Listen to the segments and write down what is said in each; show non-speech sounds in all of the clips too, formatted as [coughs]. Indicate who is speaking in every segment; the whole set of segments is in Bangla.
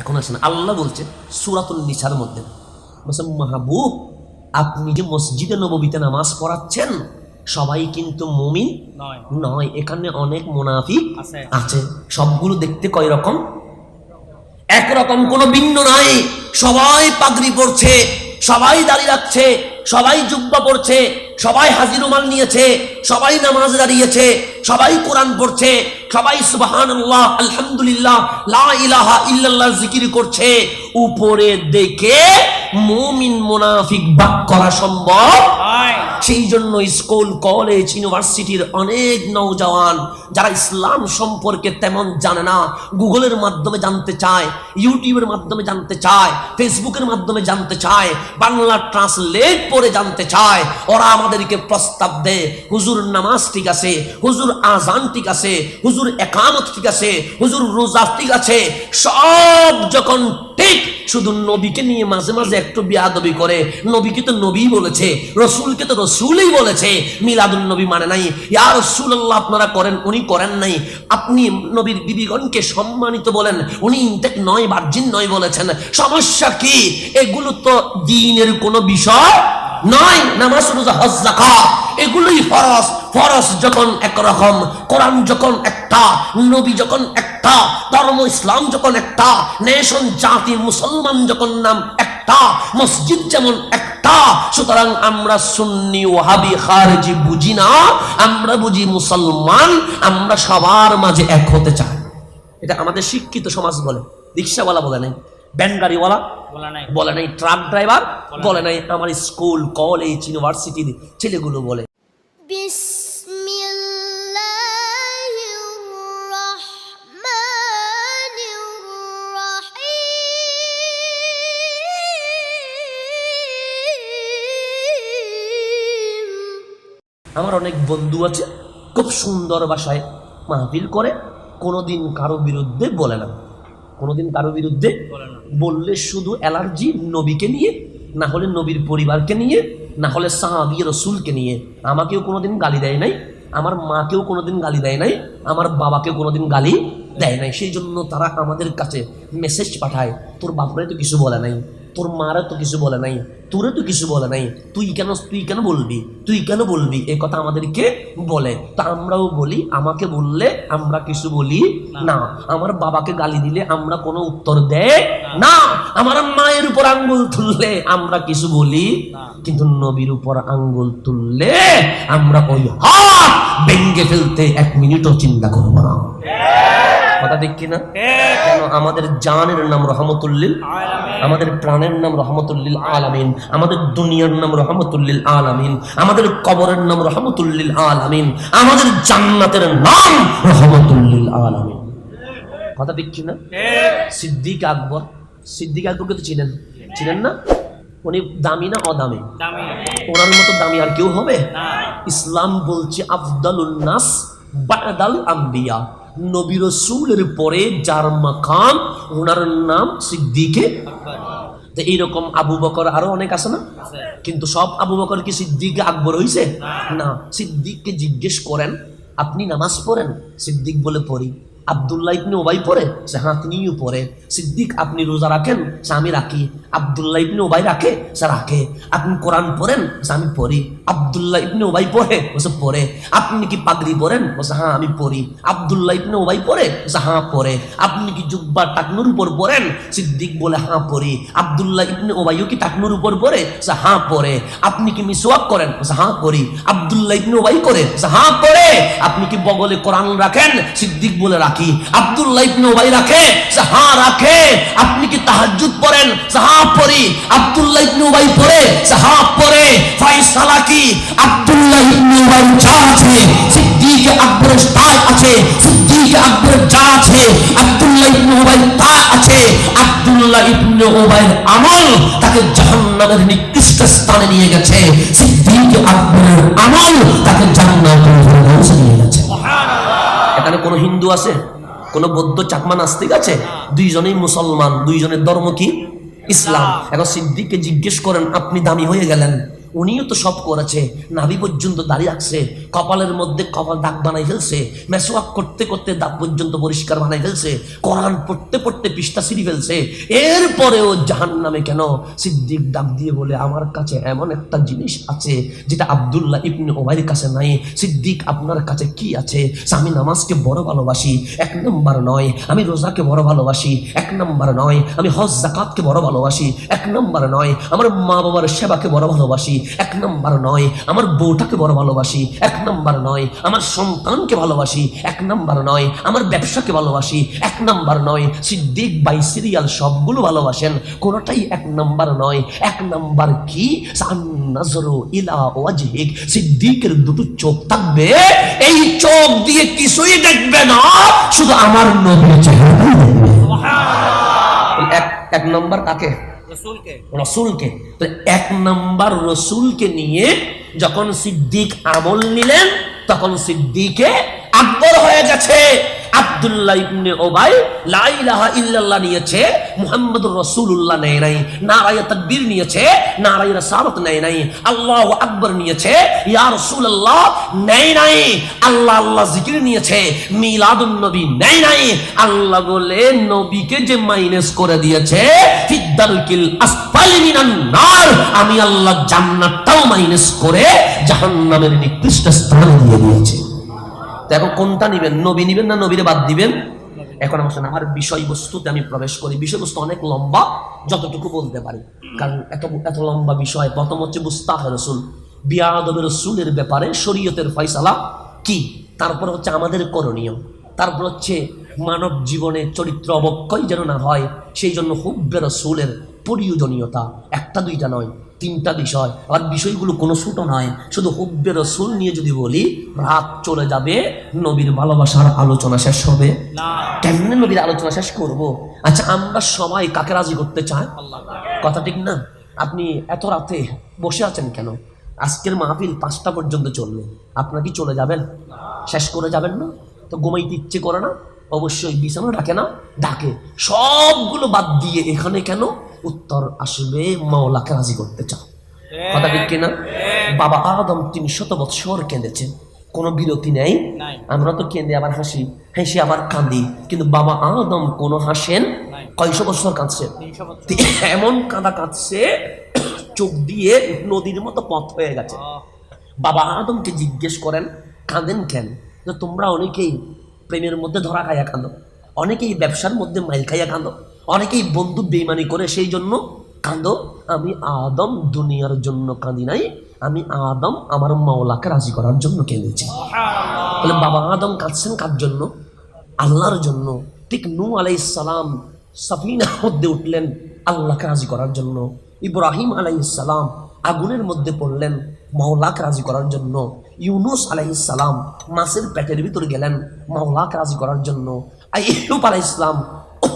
Speaker 1: এখন আসেন আল্লাহ বলছে সুরাতুল নিসার মধ্যে। বলছে মাহবুব আপনি যে মসজিদে নববীতে নামাজ পড়াচ্ছেন সবাই কিন্তু মুমিন
Speaker 2: নয়।
Speaker 1: এখানে অনেক মুনাফিক
Speaker 2: আছে।
Speaker 1: আছে। সবগুলো দেখতে কয় রকম? একরকম কোনো ভিন্ন নাই। সবাই পাগড়ি পড়ছে সবাই দাঁড়িয়ে রাখছে সবাই জুব্বা পড়ছে সবাই হাজিরুমাল নিয়েছে সবাই নামাজ দাঁড়িয়েছে সবাই কোরআন পড়ছে সবাই সুবহানাল্লাহ আলহামদুলিল্লাহ লা ইলাহা ইল্লাল্লাহ জিকির করছে। উপরে দেখে মুমিন মুনাফিক বাক করা সম্ভব। সেই জন্য স্কুল কলেজ ইউনিভার্সিটির অনেক নৌজওয়ান যারা ইসলাম সম্পর্কে তেমন জানে না গুগলের মাধ্যমে জানতে চায় ইউটিউবের মাধ্যমে জানতে চায় ফেসবুকের মাধ্যমে জানতে চায় বাংলা ট্রান্সলেট পড়ে জানতে চায় ওরা আমাদেরকে প্রস্তাব দেয় হুজুর নামাজ ঠিক আছে, হুজুর আজান ঠিক আছে, হুজুর একামত ঠিক আছে, হুজুর রোজা ঠিক আছে। সব যখন ঠিক, শুধু নবীকে নিয়ে মাঝে মাঝে একটু বিয়াদবি করে। নবীকে তো নবী বলেছে, রসুলকে তো রসুলই বলেছে। মিলাদুল নবী মানে নাই। ইয়া রসুল্লাহ আপনারা করেন, উনি করেন নাই। আপনি নবীর বিবিগণকে সম্মানিত বলেন, উনি ইনটেক নয় বার্জিন নয় বলেছেন। সমস্যা কি? এগুলো তো দিনের কোনো বিষয় নয়, নামাজ, রোজা, হজ, যাকাত। এগুলোই ফরজ। ফরজ যখন কোরআন যখন একটা, নবী যখন একটা, ধর্ম, ইসলাম যখন একটা নেশন জাতি, মুসলমান যখন নাম একটা, মসজিদ যেমন একটা, সুতরাং আমরা সুন্নি ওহাবি খারেজি বুঝি না, আমরা বুঝি মুসলমান, আমরা সবার মাঝে এক হতে চাই। এটা আমাদের শিক্ষিত সমাজ বলে। রিক্সাওয়ালা বলে নাই। ভ্যান
Speaker 2: বলা
Speaker 1: বলে নাই। Truck driver? বলে নাই। আমার স্কুল কলেজ ইউনিভার্সিটি ছেলেগুলো বলে। আমার অনেক বন্ধু আছে খুব সুন্দর বাসায় মাহফিল করে কোনোদিন কারও বিরুদ্ধে বলে না। কোনোদিন কারও বিরুদ্ধে
Speaker 2: বলে না।
Speaker 1: বললে শুধু অ্যালার্জি নবীকে নিয়ে না হলে নবীর পরিবারকে নিয়ে না হলে সাহাবি রসুলকে নিয়ে। আমাকেও কোনোদিন গালি দেয় নাই আমার মাকেও কোনোদিন গালি দেয় নাই আমার বাবাকেও কোনোদিন গালি দেয় নাই। সেই জন্য তারা আমাদের কাছে মেসেজ পাঠায় তোর বাপরে তো কিছু বলে নাই। তোর মারা তো কিছু বলে নাই তোরে তো কিছু বলে নাই তুই কেন তুই কেন বলবি? তুই কেন বলবি? এ কথা আমাদেরকে বলে। তা আমরাও বলি আমাকে বললে আমরা কিছু বলি না। আমার বাবাকে গালি দিলে আমরা কোনো উত্তর দেয় না। আমার মায়ের উপর আঙ্গুল তুললে আমরা কিছু বলি কিন্তু নবীর উপর আঙ্গুল তুললে আমরা ওই হাত ভেঙ্গে ফেলতে এক মিনিটও চিন্তা করব না। কথা দেখি না কেন আমাদের জানের নাম রহমতুল্লিল? আমাদের প্রাণের নাম রহমতুল্লিল আলামিন। আমাদের দুনিয়ার নাম রহমতুল্লিল আলামিন। আমাদের কবরের নাম রহমতুল্লিল আলামিন। আমাদের জান্নাতের নাম রহমতুল্লিল আলামিন। কথা দেখছি না সিদ্দিক আকবর। সিদ্দিক আকবরকে তো চিনেন? চিনেন না? উনি দামি না অদামি? ওনার মতো দামি আর কেউ হবে? ইসলাম বলছে আফদালুন নাস বাদাল আম্বিয়া। নবী রসুলের পরে যার মাকাম ওনার নাম সিদ্দিকে তো এইরকম আবু বকর আরও অনেক আছে না? কিন্তু সব আবু বকর কি সিদ্দিক আকবর হইছে? না। সিদ্দিককে জিজ্ঞেস করেন আপনি নামাজ পড়েন? সিদ্দিক বলে পড়ি। আবদুল্লাহ ইবনে ওবাই পড়ে? সে হ্যাঁ তিনিও পড়ে। সিদ্দিক আপনি রোজা রাখেন? সে আমি রাখি। আবদুল্লাহ ইবনে ওবাই রাখে? সে রাখে। আপনি কোরআন পড়েন? সে আমি পড়ি। আবদুল্লাহ ইবনে ওবাই পড়ে? বসে পড়ে। আপনি কি পাগড়ি পড়েন বসে হ্যাঁ আমি পড়ি। আবদুল্লাহ ইবনে ওবাই পড়ে? বসে হ্যাঁ পড়ে। আপনি কি জুব্বা টাকনুর উপর পড়েন? সিদ্দিক বলে হ্যাঁ পড়ি। আবদুল্লাহ ইবনে ওবাইও কি টাকনুর উপর পড়ে? সে হ্যাঁ পড়ে। আপনি কি মিসওয়াক করেন? বসে হ্যাঁ করি আবদুল্লাহ ইবনে ওবাই করে বসে হ্যাঁ পড়ে। আপনি কি বগলে কোরআন রাখেন? সিদ্দিক বলে, রাখি। আবদুল্লাহ ইবনে ওবাই রাখে সে হ্যাঁ রাখে। আপনি কি তাহাজ্জুদ পড়েন? সে হ্যাঁ পড়ি। আবদুল্লাহ ইবনে ওবাই পড়ে সে হ্যাঁ পড়ে। ফাইসালা কি আবদুল্লাহ ইবনে ওবাই যা আছে সিদ্দিক আকবরের তা আছে সিদ্দিক আকবরের যা আছে আবদুল্লাহ ইবনে ওবাই তা আছে আবদুল্লাহ ইবনে ওবাইয়ের আমল তাকে জাহান্নামের নিকৃষ্ট স্থানে নিয়ে গেছে সিদ্দিক আকবরের আমল তাকে জান্নাতের ফেরদাউসে নিয়ে গেছে। এখানে কোনো হিন্দু আছে? কোনো বৌদ্ধ চাকমা নাস্তিক আছে? দুইজনেই মুসলমান দুইজনের ধর্ম কি? ইসলাম। এখন সিদ্দিককে জিজ্ঞেস করেন আপনি দামি হয়ে গেলেন? উনিও তো সব করেছে। নাভি পর্যন্ত দাঁড়িয়ে রাখছে, কপালের মধ্যে কপাল দাগ বানাই ফেলছে, মেসোয়াক করতে করতে দাগ পর্যন্ত পরিষ্কার বানাই ফেলছে, কোরআন পড়তে পড়তে পৃষ্ঠা সিঁড়ি ফেলছে। এরপরেও জাহান নামে কেন সিদ্দিক ডাক দিয়ে বলে, আমার কাছে এমন একটা জিনিস আছে যেটা আবদুল্লাহ ইবনে ওবাইয়ের কাছে নাই। সিদ্দিক, আপনার কাছে কি আছে? আমি নামাজকে বড় ভালোবাসি, এক নম্বর নয়। আমি রোজাকে বড় ভালোবাসি, এক নম্বর নয়। আমি হজ জাকাতকে বড় ভালোবাসি, এক নম্বর নয়। আমার মা বাবার সেবাকে বড় ভালোবাসি এক নম্বর নয় আমার বউটাকে বড় ভালোবাসি। এক নম্বর নয় আমার সন্তানকে ভালোবাসি। এক নম্বর নয় আমার ব্যবসাকে ভালোবাসি। এক নম্বর নয় সিদ্দিক বাই সিরিয়াল সবগুলো ভালোবাসেন। কোনোটাই এক নম্বর নয়। এক নম্বর কি? নজরু ইলা ওয়াজহিক। সিদ্দিকের দুটো চোখ থাকবে। এই চোখ দিয়ে কিছুই দেখবে না শুধু আমার নবীর দেখবে। এক এক নম্বর কাকে?
Speaker 2: রসুলকে?
Speaker 1: তো এক নাম্বার রসুলকে নিয়ে যখন সিদ্দিক আমল নিলেন, তখন সিদ্দিকে আকবর হয়ে গেছে। আব্দুল্লাহ ইবনে ওবাই ইল্লাল্লাহ নিয়েছে, মুহাম্মদুর রাসূলুল্লাহ নেয় নাই, নারায়ে তাকবীর নিয়েছে, নারায়ে রাসালাত নেয় নাই, আল্লাহু আকবার নিয়েছে, ইয়া রাসূলুল্লাহ নেয় নাই, আল্লাহ আল্লাহ জিকির নিয়েছে, মিলাদুন নবী নেয় নাই, আল্লাহ বলে নবীকে যে মাইনাস করে দিয়েছে ফিদ্দালকিল আসফালি মিনান নার, আমি আল্লাহ জান্নাতটাও মাইনাস করে জাহান্নামের নিকৃষ্ট স্থানে দিয়ে দিয়েছে। এখন কোনটা নিবেন? নবী নিবেন না নবীরে বাদ দিবেন? এখন আমার আমার বিষয়বস্তুতে আমি প্রবেশ করি। বিষয়বস্তু অনেক লম্বা, যতটুকু বলতে পারি। কারণ এত এত লম্বা বিষয়। প্রথম হচ্ছে মুস্তাহ রসুল। বিয়াদবের রসুলের ব্যাপারে শরীয়তের ফয়সালা কি? তারপর হচ্ছে আমাদের করণীয়। তারপর হচ্ছে মানব জীবনে চরিত্র অবক্ষয় যেন না হয়, সেই জন্য হুব্বে রসুলের প্রয়োজনীয়তা। একটা দুইটা নয়। তিনটা বিষয়। আর বিষয়গুলো কোনো ছোটো নয় শুধু হুব্বে রসুল নিয়ে যদি বলি রাত চলে যাবে নবীর ভালোবাসার আলোচনা শেষ হবে।
Speaker 2: না।
Speaker 1: কেমনে নবীর আলোচনা শেষ করব? আচ্ছা আমরা সবাই কাকে রাজি করতে চাই? কথা ঠিক না? আপনি এত রাতে বসে আছেন কেন? আজকের মাহফিল পাঁচটা পর্যন্ত চলবে। আপনার কি চলে যাবেন? শেষ করে যাবেন না? তো ঘুমাইতে ইচ্ছে করে না? অবশ্যই বিছানা ডাকে না? ডাকে সবগুলো বাদ দিয়ে এখানে কেন? উত্তর আসবে মাওলাকে রাজি করতে চাও। কথা ঠিক কিনা? বাবা আদম তিন শত বৎসর কেঁদেছে কোনো বিরতি নেই। আমরা তো কেঁদে আবার হাসি হেসে আবার কাঁদি কিন্তু বাবা আদম কোনো হাসেন। কয়শো বছর কাঁদছে? এমন কাঁদা কাঁদছে চোখ দিয়ে নদীর মতো পথ হয়ে গেছে। বাবা আদমকে জিজ্ঞেস করেন কাঁদেন কেন? তোমরা অনেকেই প্রেমের মধ্যে ধরা খাইয়া কাঁদো অনেকেই ব্যবসার মধ্যে মাইল খাইয়া কাঁদো অনেকেই বন্ধু বেইমানি করে সেই জন্য কাঁদো আমি আদম দুনিয়ার জন্য কাঁদি নাই আমি আদম আমার মাওলাকে রাজি করার জন্য কেঁদেছি। তাহলে বাবা আদম কাঁদছেন কার জন্য? আল্লাহর জন্য। ঠিক নু আলাইসালাম সাফিনার মধ্যে উঠলেন আল্লাহকে রাজি করার জন্য। ইব্রাহিম আলাইসালাম আগুনের মধ্যে পড়লেন মাওলাকে রাজি করার জন্য। ইউনুস আলাইসালাম মাছের পেটের ভিতর গেলেন মাওলাকে রাজি করার জন্য। আইয়ুব আলাইসলাম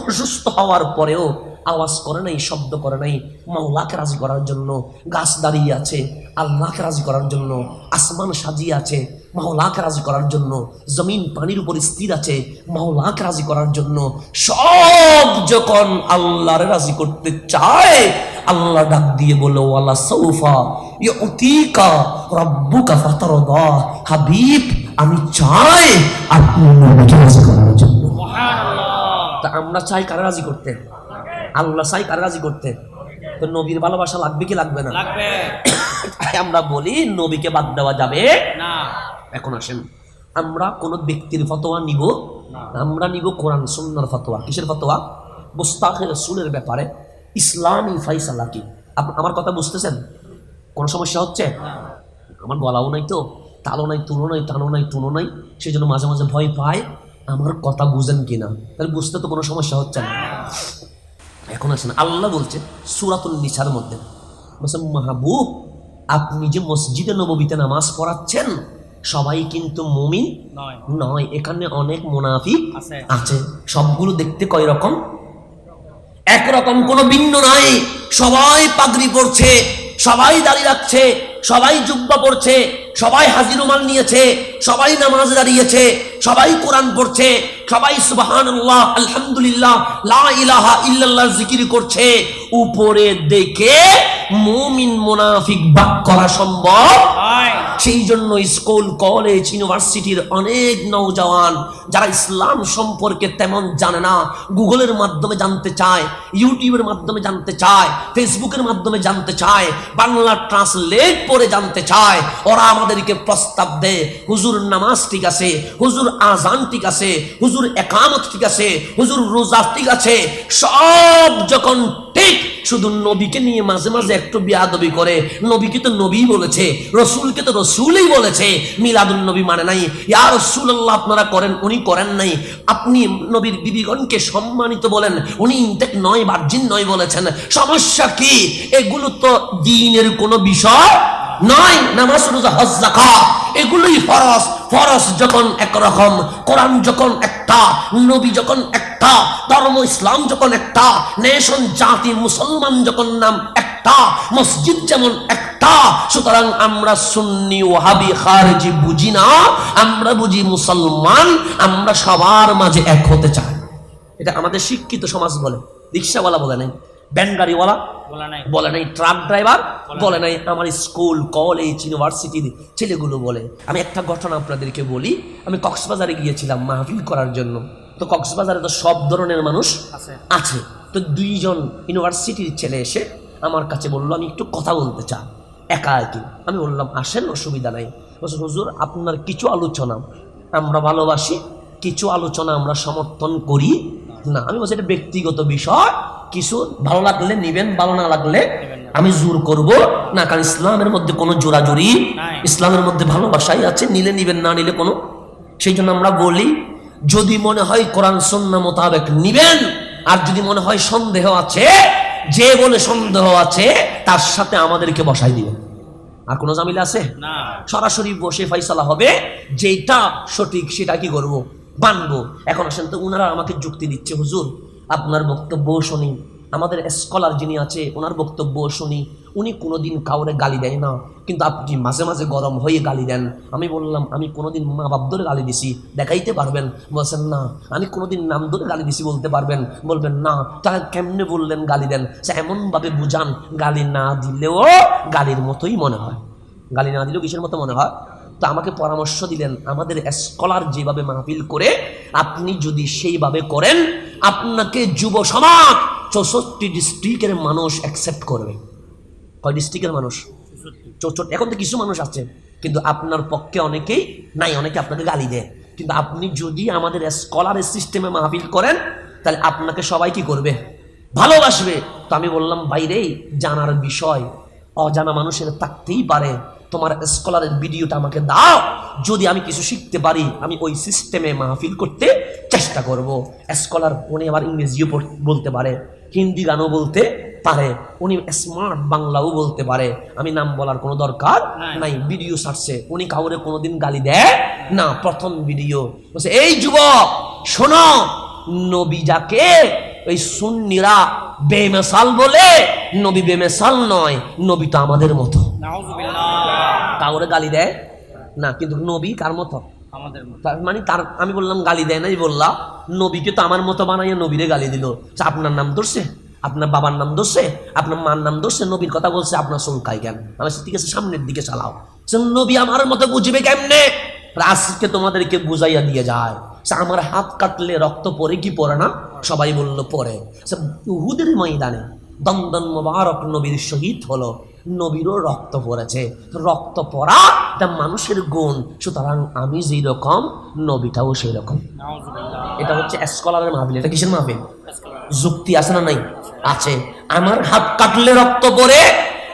Speaker 1: অসুস্থ হওয়ার পরেও আওয়াজ করে নাই, শব্দ করে নাই মাওলাকে রাজি করার জন্য গাছ দাঁড়িয়ে আছে, আল্লাহকে রাজি করার জন্য আসমান সাজিয়ে আছে, মাওলাকে রাজি করার জন্য জমিন পানির উপর স্থির আছে, মাওলাকে রাজি করার জন্য সব যখন আল্লাহর রাজি করতে চায়, আল্লাহ ডাক দিয়ে বলে, ওয়ালা সৌফা ইউতিকা রব্বুকা ফাতারদা হাবিব, আমি চাই আপনি রাজি করার জন্য। তা আমরা চাই কারা রাজি করতে? আল্লাহ চাই কারা রাজি করতে? তো নবীর ভালোবাসা লাগবে কি লাগবে না? [coughs] আমরা বলি নবীকে বাদ দেওয়া যাবে
Speaker 2: না।
Speaker 1: এখন আসেন। আমরা কোন ব্যক্তির ফতোয়া নিব? আমরা নিব কোরআন সুন্নার ফতোয়া। কিসের ফতোয়া? মুস্তাকের রসুলের ব্যাপারে ইসলামী ফাইসালা কি? আমার কথা বুঝতেছেন? কোনো সমস্যা হচ্ছে? আমার গলাও নাই তো তালও নাই তুলো নাই টানো নাই টুনো নাই সেই জন্য মাঝে মাঝে ভয় পায়। আমার কথা বুঝেন কিনা? তাহলে বুঝতে তো কোনো সমস্যা হচ্ছে না। এখন আসেন আল্লাহ বলছে সুরাতুল নিসার মধ্যে। বলছে মাহবুব আপনি যে মসজিদে নববীতে নামাজ পড়াচ্ছেন সবাই কিন্তু মুমিন
Speaker 2: নয়।
Speaker 1: এখানে অনেক মুনাফিক
Speaker 2: আছে।
Speaker 1: আছে। সবগুলো দেখতে কয় রকম? একরকম কোনো ভিন্ন নাই সবাই পাগড়ি পড়ছে সবাই দাঁড়িয়ে রাখছে সবাই জুব্বা পড়ছে সবাই হাজিরুমাল নিয়েছে সবাই নামাজ দাঁড়িয়েছে সবাই কোরআন পড়ছে সবাই সুবহানাল্লাহ আলহামদুলিল্লাহ লা ইলাহা ইল্লাল্লাহ জিকির করছে। উপরে দেখে মুমিন মুনাফিক বাক করা সম্ভব। সেই জন্য স্কুল কলেজ ইউনিভার্সিটির অনেক নৌজওয়ান যারা ইসলাম সম্পর্কে তেমন জানে না গুগলের মাধ্যমে জানতে চায় ইউটিউবের মাধ্যমে জানতে চায় ফেসবুকের মাধ্যমে জানতে চায় বাংলা ট্রান্সলেট পড়ে জানতে চায় ওরা আমাদেরকে প্রস্তাব দেয় হুজুর নামাজ ঠিক আছে, হুজুর আজান ঠিক আছে, হুজুর একামত ঠিক আছে, হুজুর রোজা ঠিক আছে, সব যখন ঠিক, শুধু নবীকে নিয়ে মাঝে মাঝে একটু বিয়াদবি করে, নবীকে তো নবী বলেছে, রসুলকে তো রসুলই বলেছে মিলাদুল নবী মানে নাই, ইয়া রসুল আল্লাহ আপনারা করেন, উনি করেন নাই, আপনি নবীর বিবিগণকে সম্মানিত বলেন, উনি ইনটেক নয় বার্জিন নয় বলেছেন, সমস্যা কি? এগুলো তো দিনের কোনো বিষয় নয়, নামাজ রোজা হজ যাকাত। এগুলোই ফরজ। ফরজ যখন একরকম, কোরআন যখন একটা, নবী যখন একটা, ধর্ম ইসলাম যখন একটা, নেশন, জাতি, মুসলমান যখন নাম একটা, মসজিদ যেমন একটা, সুতরাং আমরা সুন্নি ওয়াহাবি খারজি বুঝি না, আমরা বুঝি মুসলমান, আমরা সবার মাঝে এক হতে চাই। এটা আমাদের শিক্ষিত সমাজ বলে, রিক্সাওয়ালা বলে নাই। ব্যান গাড়িওয়ালা
Speaker 2: বলা নাই।
Speaker 1: Truck driver? বলে নাই। আমার স্কুল কলেজ ইউনিভার্সিটির ছেলেগুলো বলে আমি একটা ঘটনা আপনাদেরকে বলি। আমি কক্সবাজারে গিয়েছিলাম মাহফিল করার জন্য। তো কক্সবাজারে তো সব ধরনের মানুষ
Speaker 2: আছে।
Speaker 1: আছে। তো দুইজন ইউনিভার্সিটির ছেলে এসে আমার কাছে বলল আমি একটু কথা বলতে চাই। একা একই আমি বললাম আসেন অসুবিধা নাই। বলছে হুজুর আপনার কিছু আলোচনা। আমরা ভালোবাসি। কিছু আলোচনা আমরা সমর্থন করি। না আমি বলছি এটা ব্যক্তিগত বিষয়। কিছু ভালো লাগলে নিবেন ভালো না লাগলে আমি জোর করব না কারণ ইসলামের মধ্যে কোনো জোরাজুরি। ইসলামের মধ্যে ভালোবাসাই আছে নিলে নিবেন না নিলে কোনো। সেই জন্য আমরা বলি যদি মনে হয় কোরআন সন্না মোতাবেক নিবেন আর যদি মনে হয় সন্দেহ আছে যে বলে সন্দেহ আছে তার সাথে আমাদেরকে বসাই দিবেন। আর কোনো জামিলা আছে?
Speaker 2: না।
Speaker 1: সরাসরি বসে ফাইসালা হবে যেটা সঠিক সেটা কি করব? মানবো। এখন আসেন তো উনারা আমাকে যুক্তি দিচ্ছে হুজুর আপনার বক্তব্য শুনি। আমাদের স্কলার যিনি আছে, ওনার বক্তব্য শুনি। উনি কোনোদিন কাউরে গালি দেয় না। কিন্তু আপনি মাঝে মাঝে গরম হয়ে গালি দেন। আমি বললাম, আমি কোনোদিন মা বাপ ধরে গালি দিছি। দেখাইতে পারবেন? বলছেন, না। আমি কোনোদিন নাম ধরে গালি দিছি বলতে পারবেন? বলবেন, না। তাহলে কেমনে বললেন গালি দেন? সে এমনভাবে বুঝান, গালি না দিলেও গালির মতোই মনে হয়। গালি না দিলেও কিসের মতো মনে হয়? তো আমাকে পরামর্শ দিলেন, আমাদের স্কলার যেভাবে মাহফিল করে, আপনি যদি সেইভাবে করেন, আপনাকে যুব সমাজ চৌষট্টি ডিস্ট্রিক্টের মানুষ অ্যাকসেপ্ট করবে। কয় ডিস্ট্রিক্টের মানুষ? চৌষট্টি। এখন তো কিছু মানুষ আছে, কিন্তু আপনার পক্ষে অনেকেই নাই, অনেকে আপনাকে গালি দেয়। কিন্তু আপনি যদি আমাদের স্কলার সিস্টেমে মাহফিল করেন, তাহলে আপনাকে সবাই কি করবে? ভালোবাসবে। তো আমি বললাম বাইরেই জানার বিষয়, অজানা মানুষের থাকতেই পারে। তোমার স্কলারের ভিডিওটা আমাকে দাও। যদি আমি কিছু শিখতে পারি আমি ওই সিস্টেমে মাহফিল করতে চেষ্টা করব। স্কলার উনি আবার ইংরেজিও বলতে পারে হিন্দি গানও বলতে পারে উনি স্মার্ট বাংলাও বলতে পারে। আমি নাম বলার কোনো দরকার
Speaker 2: নাই।
Speaker 1: ভিডিও ছাড়ছে। উনি কাউরে কোনোদিন গালি দেয় না প্রথম ভিডিও বলছে এই যুবক শোনো নবী যাকে ওই সুন্নিরা বেমেসাল বলে নবী বেমেসাল নয় নবী তো আমাদের মতো। কাউরে গালি দেয়? না কিন্তু নবী কার মতো?
Speaker 2: আমাদের
Speaker 1: মানে তার আমি বললাম গালি দেয় নাই বললাম নবীকে তো আমার মতো বানাইয়া নবীরে গালি দিল। আপনার নাম ধরছে? আপনার বাবার নাম ধরছে? আপনার মার নাম ধরছে? নবীর কথা বলছে? আপনার সংখ্যায় কেন? আমি ঠিক আছে সামনের দিকে চালাও। সে নবী আমার মতো বুঝবে কেমনে? আজকে তোমাদেরকে বুঝাইয়া দিয়ে যায়। সে আমার হাত কাটলে রক্ত পরে কি পরে না? সবাই বলল পরে সে উহুদের ময়দানে দন্দন মোবারক নবীর শহীদ হলো। নবীরও রক্ত পড়েছে। রক্ত পড়া এটা মানুষের গুণ। সুতরাং আমি যেই রকম নবীটাও সেই রকম এটা হচ্ছে স্কলারের মাহফিল। এটা কিসের মাহফিল? যুক্তি আছে না নাই? আছে। আমার হাত কাটলে রক্ত পড়ে,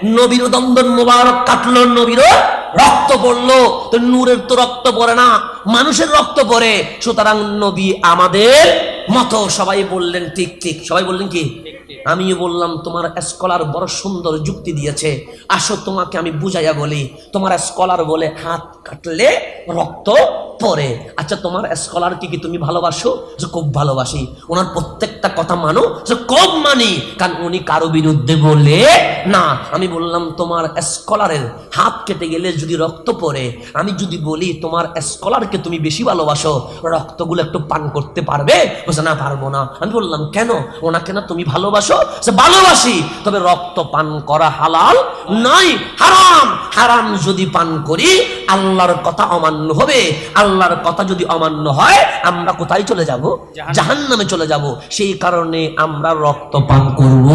Speaker 1: নবীর দন্দন মোবারক কাটলো, নবীরও রক্ত পড়ল। তো নূরের তো রক্ত পড়ে না, মানুষের রক্ত পড়ে। সুতরাং নবী আমাদের মতো সবাই বললেন ঠিক ঠিক। সবাই বললেন কি? আমিও বললাম, তোমার স্কলার বড় সুন্দর যুক্তি দিয়েছে। আসো, তোমাকে আমি বুঝাইয়া বলি। তোমার স্কলার বলে হাত কাটলে রক্ত পরে আচ্ছা তোমার স্কলার কি তুমি ভালোবাসো? যে, খুব ভালোবাসি। ওনার প্রত্যেকটা কথা মানো। যে, খুব মানি। কারণ উনি কারও বিরুদ্ধে বলে না। আমি বললাম, তোমার স্কলারের হাত কেটে গেলে যদি রক্ত পরে আমি যদি বলি তোমার স্কলারকে তুমি বেশি ভালোবাসো, রক্তগুলো একটু পান করতে পারবে? বলছে, না, পারব না। আমি বললাম, কেন? ওনাকে না তুমি ভালো ভালোবাসো সে ভালোবাসি। তবে রক্ত পান করা হালাল নয় হারাম। হারাম যদি পান করি আল্লাহর কথা অমান্য হবে। আল্লাহর কথা যদি অমান্য হয় আমরা কোথায় চলে যাব? জাহান্নামে। চলে যাব। সেই কারণে আমরা রক্ত পান করব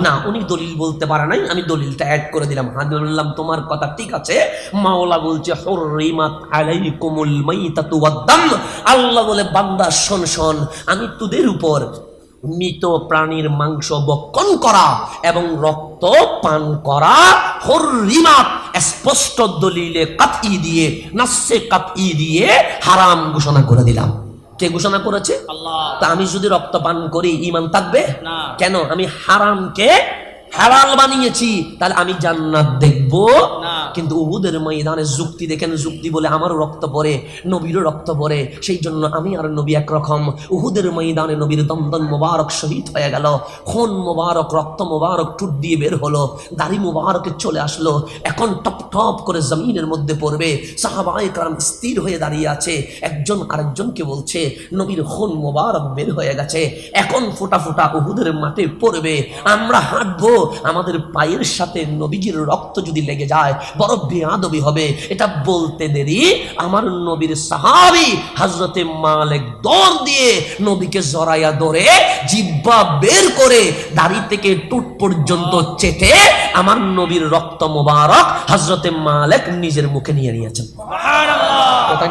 Speaker 1: না। উনি দলিল বলতে পারে নাই আমি দলিলটা অ্যাড করে দিলাম। আমি বললাম তোমার কথা ঠিক আছে। মাওলা বলছে হুররিমাত আলাইকুমুল মাইতাতু ওয়াদ-দাম। আল্লাহ বলে বান্দা শোন শোন আমি তোদের উপর মৃত প্রাণীর মাংস বক্ষণ করা এবং রক্ত পান করা হরিমাত স্পষ্ট দলিলে কাতই দিয়ে নাসে কাতই দিয়ে হারাম ঘোষণা করে দিলাম। কে ঘোষণা করেছে? তা আমি যদি রক্ত পান করি ইমান থাকবে? কেন? আমি হারামকে হালাল বানিয়েছি। তাহলে আমি জান্নাত দেখব। কিন্তু উহুদের ময়দানে যুক্তি দেখেন যুক্তি বলে আমারও রক্ত পড়ে, নবীরও রক্ত পড়ে সেই জন্য আমি আর নবী একরকম। উহুদের ময়দানে নবীর দন্দন মোবারক শহীদ হয়ে গেল, খুন মোবারক, রক্ত মোবারক টুট দিয়ে বের হলো, দাড়ি মোবারকে চলে আসলো, এখন টপ টপ করে জমিনের মধ্যে পড়বে, সাহাবায়ে কারাম স্থির হয়ে দাঁড়িয়ে আছে, একজন আরেকজনকে বলছে, নবীর খুন মোবারক বের হয়ে গেছে, এখন ফোটা ফোটা উহুদের মাঠে পড়বে, আমরা হাঁটবো, আমাদের পায়ের সাথে নবীজির রক্ত যদি লেগে যায় বড় বেয়াদবি হবে। এটা বলতে দেরি। আমার নবীর সাহাবি হজরতে মালেক দৌড় দিয়ে নবীকে জড়াইয়া ধরে জিব্বা বের করে দাড়ি থেকে টুট পর্যন্ত চেটে আমার নবীর রক্ত মোবারক হজরতে মালেক নিজের মুখে নিয়ে নিয়েছেন।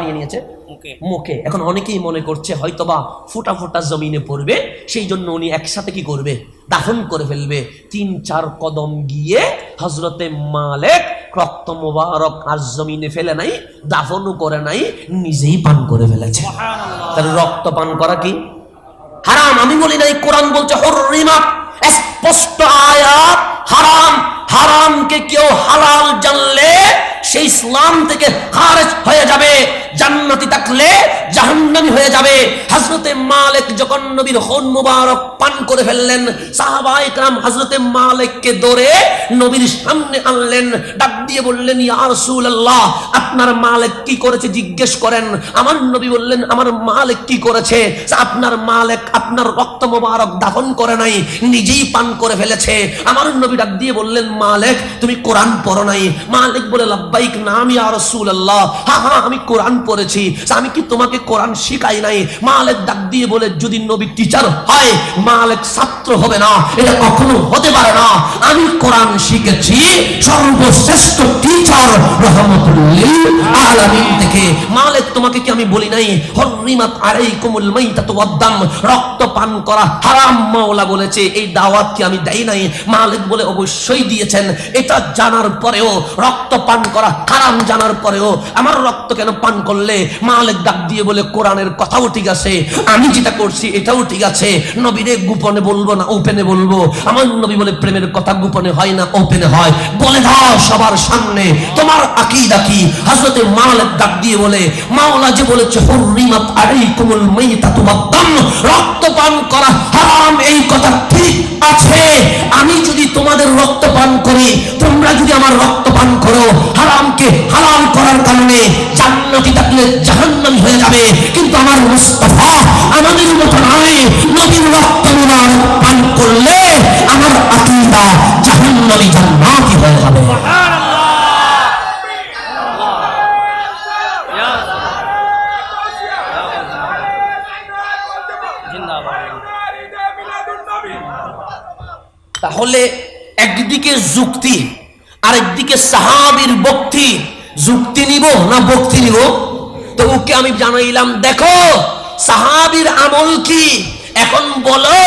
Speaker 1: নিয়ে নিয়েছে?
Speaker 2: মুখে।
Speaker 1: মুখে। এখন অনেকেই মনে করছে হয়তোবা ফুটা ফুটা জমিনে পড়বে সেই জন্য উনি একসাথে কি করবে? দাফন করে ফেলবে। তিন চার কদম গিয়ে হজরতে মালেক রক্ত মোবারক আর জমিনে ফেলে নাই দাফনও করে নাই নিজেই পান করে ফেলেছে। তাহলে রক্ত পান করা কি? হারাম আমি বলি নাই কোরআন বলছে হরিমা স্পষ্ট আয়াত হারাম। হারামকে কেউ হালাল জানলে সেই ইসলাম থেকে খারেজ হয়ে যাবে। জান্নাতি থাকলে জাহান্নামি হয়ে যাবে। হজরতে মালিক যখন নবীর হন মুবারক পান করে ফেললেন, সাহাবা একরাম হজরতে মালিককে দৌড়ে নবীর সামনে আনলেন, ডাক দিয়ে বললেন, ইয়া রাসূলুল্লাহ, আপনার মালিক কি করেছে? জিজ্ঞেস করেন। আমার নবী বললেন, আমার মালিক কি করেছে? আপনার মালিক আপনার রক্ত মুবারক দাফন করে নাই, নিজেই পান করে ফেলেছে। আমার নবী ডাক দিয়ে বললেন, মালিক, তুমি কোরআন পড়ো নাই। মালিক বলে, লাব্বাইক নাম, ইয়া রাসূলুল্লাহ। হ্যাঁ হ্যাঁ আমি কোরআন পড়েছি আমি কি তোমাকে কোরআন শিখাই নাই? মালিক ডাক দিয়ে বলে, যদি নবী টিচার হয় মালিক ছাত্র হবে না। এটা কখনো হতে পারে না। আমি কোরআন শিখেছি সর্বশ্রেষ্ঠ টিচার থেকে। মালিক তোমাকে কি আমি বলি নাই? হরিমাত রক্ত পান করা হারাম মাওলা বলেছে। এই দাওয়াত কি আমি দেই নাই? মালিক বলে অবশ্যই দিয়েছেন। এটা জানার পরেও, রক্ত পান করা হারাম জানার পরেও, আমার রক্ত কেন পান করলে মালিক ডাক দিয়ে বলে, কোরআনের কথাও ঠিক আছে, আমি যেটা করছি এটাও ঠিক আছে, নবীরে গোপনে বলব না ওপেনে বলব? আমার নবী বলে, প্রেমের কথা গোপনে হয় না ওপেনে হয়। বলে দাও সবার সামনে, তোমার আকীদা কি? হযরতে মালিক ডাক দিয়ে বলে, মাওলা যে বলেছে, হুররিমাত আলাইকুমুল মাইতাতু ওয়াদ-দাম রক্ত পান করা হারাম, এই কথা ঠিক আছে। আমি যদি তোমাদের রক্ত পান করি, তোমরা যদি আমার রক্ত পান করো, হারামকে হালাল করার কারণে জান্নাতি থাকলে জাহান্নামী হয়ে যাবে। কিন্তু আমার মুস্তাফা আমাদের মতো নয়। নবীর রক্ত মুবারক পান করলে আমার আকীদা জাহান্নামী জান্নাতি হয়ে যাবে। তাহলে একদিকে যুক্তি, আরেকদিকে সাহাবির বক্তি যুক্তি নিব না বক্তি নিব? তো ওকে আমি জানাইলাম, দেখো, সাহাবির আমল কি? এখন বলো,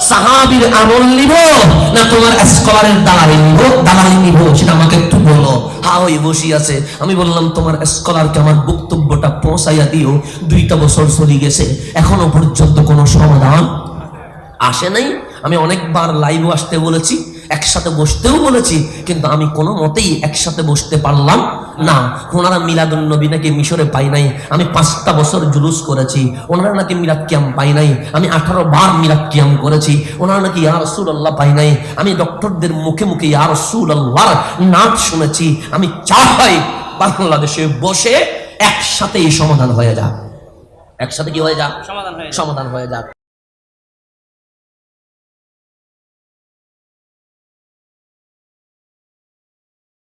Speaker 1: সাহাবির আমল নিব না তোমার স্কলারের দালালি নিব? দালালি নিব, সেটা আমাকে একটু বলো। হা, ওই বসি আছে। আমি বললাম, তোমার স্কলারকে আমার বক্তব্যটা পৌঁছাইয়া দিও, দুইটা বছর চলে গেছে, এখনও পর্যন্ত কোনো সমাধান আসে নাই? আমি অনেকবার লাইভও আসতে বলেছি একসাথে বসতেও বলেছি কিন্তু আমি কোনো মতেই একসাথে বসতে পারলাম না। ওনারা মিলাদুল নবী নাকি মিশরে পাই নাই আমি পাঁচটা বছর জুলুস করেছি ওনারা নাকি মিলাদ কিয়াম পাই নাই আমি আঠারো বার মিলাদ কিয়াম করেছি ওনারা নাকি ইয়া রসুল আল্লাহ পাই নাই আমি ডক্টরদের মুখে মুখে ইয়া রসুল আল্লাহর নাচ শুনেছি আমি চাই বাংলাদেশে বসে একসাথে এই সমাধান হয়ে যাক। একসাথে কি হয়ে যাক?
Speaker 2: সমাধান
Speaker 1: সমাধান হয়ে যাক।